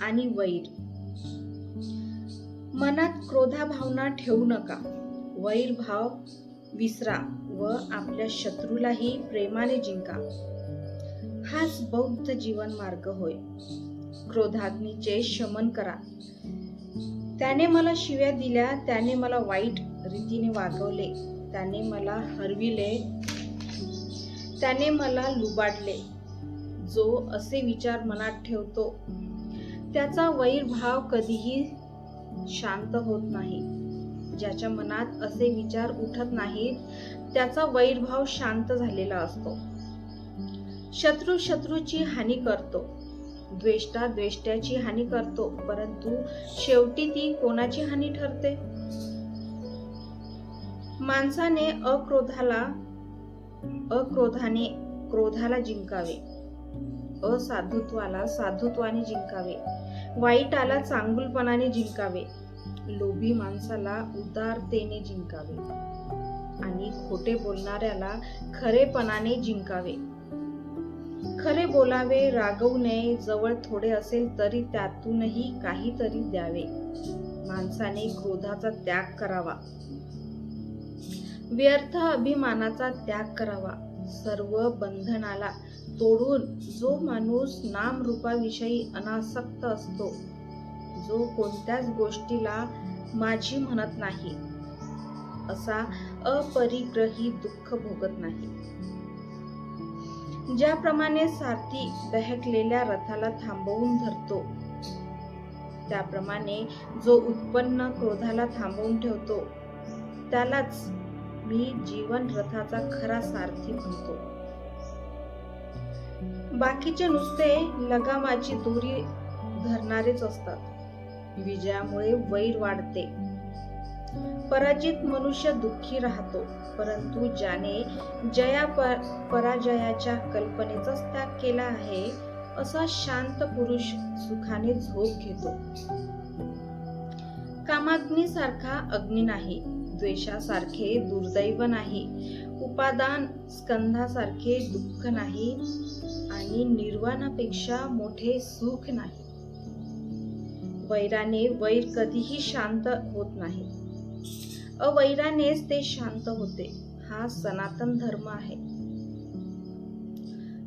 आणि वैर. मनात क्रोधा भावना ठेवू नका. वैर भाव विसरा व आपल्या शत्रूलाही प्रेमाने जिंका. हाच बौद्ध जीवन मार्ग होय. क्रोधाग्नीचे शमन करा. त्याने मला शिव्या दिल्या त्याने मला वाईट रीतीने वागवले त्याने मला हरविले त्याने मला लुबाडले. जो असे विचार मनात ठेवतो त्याचा वैरभाव कधीही शांत होत नाही. ज्याच्या मनात असे विचार उठत नाहीत त्याचा वैरभाव शांत झालेला असतो. शत्रू शत्रूची हानी करतो. द्वेष्टा द्वेष्ट्याची हानी करतो परंतु शेवटी ती कोणाची हानी ठरते? माणसाने अक्रोधाला अक्रोधाने क्रोधाला जिंकावे. असाधुत्वाला साधुत्वाने जिंकावे. वाईटाला चांगुलपणाने जिंकावे. लोभी माणसाला उदारतेने जिंकावे. आणि खोटे बोलणाऱ्याला खरेपणाने जिंकावे. खरे बोलावे रागवू नये जवळ थोडे असेल तरी त्यातूनही काहीतरी द्यावे. माणसाने क्रोधाचा त्याग करावा. व्यर्थ अभिमानाचा त्याग करावा. सर्व बंधनाला तोडून जो माणूस नामरूपाविषयी अनासक्त असतो जो कोणत्याच गोष्टीला माझी म्हणत नाही असा अपरिग्रही दुःख भोगत नाही. ज्याप्रमाणे सारथी दहकलेल्या रथाला थांबवून धरतो त्याप्रमाणे जो उत्पन्न क्रोधाला थांबवून ठेवतो त्यालाच मी जीवन रथाचा खरा सारथी म्हणतो. बाकीचे नुसते लगामाची दोरी धरणारेच असतात. विजयामुळे वैर वाढते. पराजित मनुष्य दुःखी राहतो परंतु ज्याने जया पराजयाच्या कल्पनेचाच त्याग केला आहे असा शांत पुरुष सुखाने झोप घेतो. कामाग्नीसारखा अग्नी नाही द्वेषासारखे दुर्दैव नाही. उपादान स्कंधासारखे दुःख नाही आणि निर्वाणापेक्षा मोठे सुख नाही. वैराने वैर कधीही शांत होत नाही. अवैरानेच ते शांत होते. हा सनातन धर्म आहे.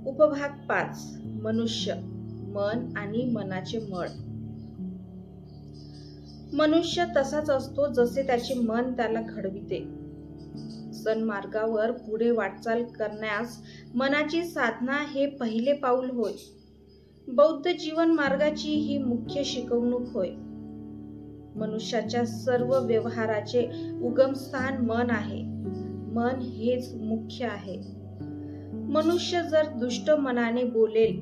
उपभाग पाच. मनुष्य मन आणि मनाचे मळ. मनुष्य तसाच असतो जसे त्याचे मन त्याला घडविते. सन्मार्गावर पुढे वाटचाल करण्यास मनाची साधना हे पहिले पाऊल होय. बौद्ध जीवन मार्गाची ही मुख्य शिकवणूक होय. मनुष्याच्या सर्व व्यवहाराचे उगमस्थान मन आहे. मन हेच मुख्य आहे. मनुष्य जर दुष्ट मनाने बोलेल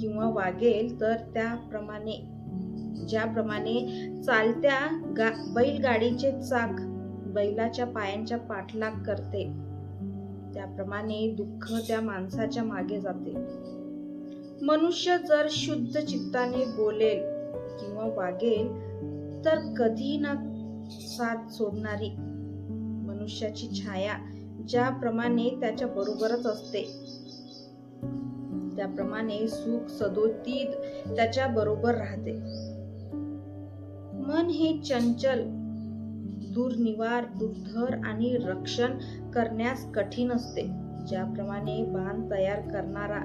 किंवा वागेल तर त्याप्रमाणे ज्याप्रमाणे चालत्या गा बैलगाडीचे चाक बैलाच्या पायांच्या पाठलाग करते. त्याप्रमाणे दुःख त्या माणसाच्या मागे जाते. मनुष्य जर शुद्ध चित्ताने बोलेल किंवा वागेल तर कधी ना साथ सोडणारी मनुष्याची छाया ज्याप्रमाणे त्याच्या बरोबरच असते. त्याप्रमाणे सुख सदोतीत त्याच्या बरोबर राहते. मन हे चंचल दुर्निवार दुर्धर आणि रक्षण करण्यास कठीण असते. ज्याप्रमाणे बाण तयार करणारा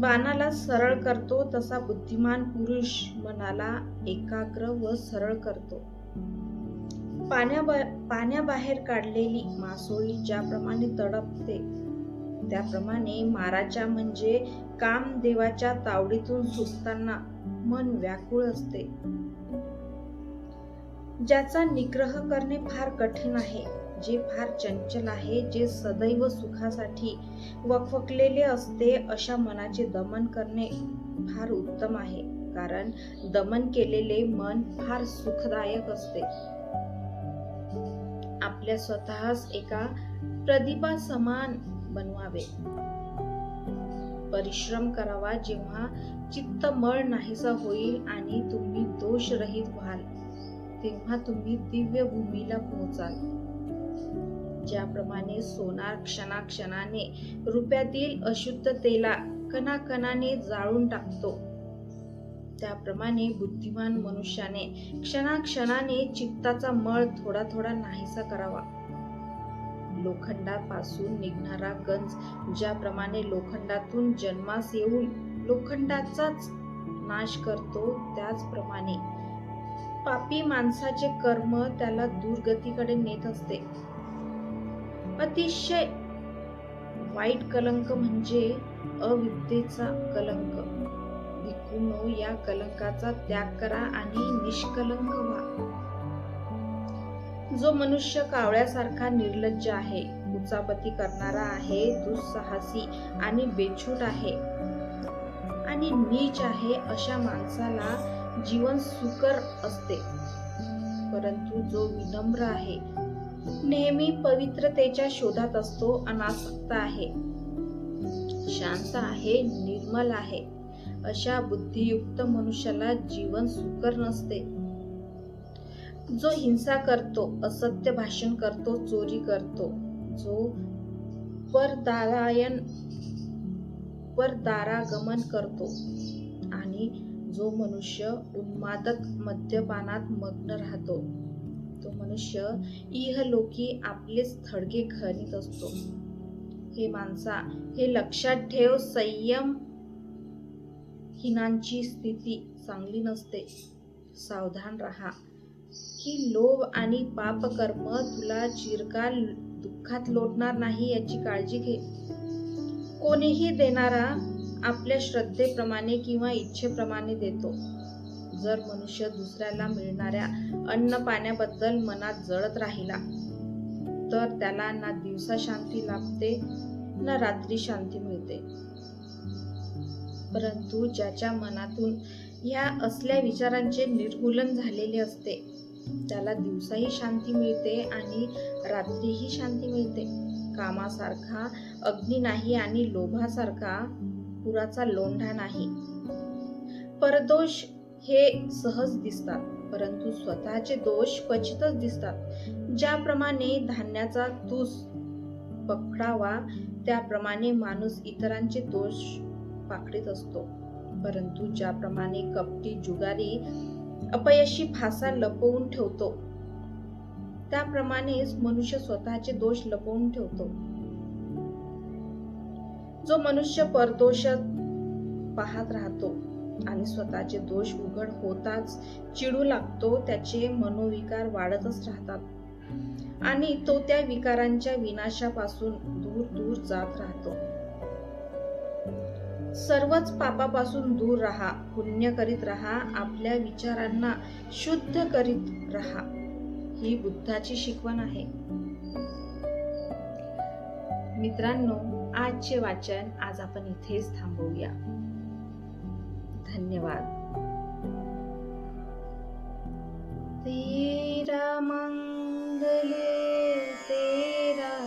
बाणाला सरळ करतो तसा बुद्धिमान पुरुष मनाला एकाग्र व सरळ करतो. पाण्याबा पाण्याबाहेर काढलेली मासोळी ज्याप्रमाणे तडपते त्याप्रमाणे माराच्या म्हणजे कामदेवाच्या तावडीतून सुटताना मन व्याकुळ असते. ज्याचा निग्रह करणे फार कठीण आहे जे फार चंचल आहे जे सदैव सुखासाठी वकवकलेले असते अशा मनाचे दमन करणे फार उत्तम आहे कारण दमन केलेले मन फार सुखदायक असते. आपल्या स्वतःच एका प्रदीपा समान बनवावे. परिश्रम करावा जेव्हा चित्त मळ नाहीसा होईल आणि तुम्ही दोषरहित व्हाल. तेव्हा तुम्ही दिव्य भूमीला पोहोचाल. ज्याप्रमाणे सोनार क्षणाक्षणाने रुपयातील अशुद्धतेला कणाकणाने जाळून टाकतो. त्याप्रमाणे बुद्धिमान मनुष्याने क्षणाक्षणाने चित्ताचा मळ थोडा थोडा नाहीसा करावा. लोखंडापासून निघणारा गंज ज्याप्रमाणे लोखंडातून जन्मास येऊन लोखंडाचाच नाश करतो त्याचप्रमाणे पापी माणसाचे कर्म त्याला दुर्गतीकडे नेत असते. अतिशय वाईट कलंक म्हणजे अविद्येचा कलंक. भिकुनो या कलंकाचा त्याग करा आणि निष्कलंक व्हा. जो मनुष्य कावळ्यासारखा निर्लज्ज आहे उचापती करणारा आहे दुस्साहसी आणि बेछूट आहे आणि नीच आहे अशा माणसाला जीवन सुकर असते. परंतु जो विनम्र आहे नेहमी पवित्रतेच्या शोधात असतो अनासक्त आहे. शांत आहे निर्मल आहे. अशा बुद्धियुक्त मनुष्याला जीवन सुकर नसते. जो हिंसा करतो असत्य भाषण करतो चोरी करतो जो परदारायण परदारागमन करतो आणि जो मनुष्य उन्मादक मद्यपानात मग्न राहतो तो मनुष्य इहलोकी आपलेच थडगे खणीत असतो. हे माणसा हे लक्षात ठेव संयम हिनांची स्थिती चांगली नसते. सावधान राहा. की लोभ आणि पापकर्म तुला चिरकाल दुःखात लोटणार नाही याची काळजी घे. कोणीही देणारा आपल्या श्रद्धेप्रमाणे किंवा इच्छेप्रमाणे देतो. जर मनुष्य दुसऱ्याला मिळणाऱ्या अन्न पाण्याबद्दल मनात जळत राहिला तर त्याला ना दिवसा शांती लाभते ना रात्री शांती मिळते. परंतु ज्याच्या मनातून ह्या असल्या विचारांचे निर्मूलन झालेले असते त्याला दिवसाही शांती मिळते आणि रात्रीही शांती मिळते. कामासारखा अग्नी नाही आणि लोभासारखा पुराचा लोंढा नाही. परदोष हे सहज दिसतात परंतु स्वतःचे दोष क्वचितच दिसतात. ज्याप्रमाणे धान्याचा तूस पकडावा त्याप्रमाणे माणूस इतरांचे दोष पाकडीत असतो. परंतु ज्याप्रमाणे कपटी जुगारी अपयशी फासा लपवून ठेवतो त्याप्रमाणेच मनुष्य स्वतःचे दोष लपवून ठेवतो. जो मनुष्य परदोषात पाहत राहतो आणि स्वतःचे दोष उघड होताच चिडू लागतो त्याचे मनोविकार वाढतच राहतात. आणि तो त्या विकारांच्या विनाशापासून दूर दूर जात राहतो. सर्वच पापापासून दूर राहा पुण्य करीत राहा आपल्या विचारांना शुद्ध करीत राहा ही बुद्धाची शिकवण आहे. मित्रांनो आजचे वाचन आज आपण इथेच थांबवूया. धन्यवाद. तेरा मंगले तेरा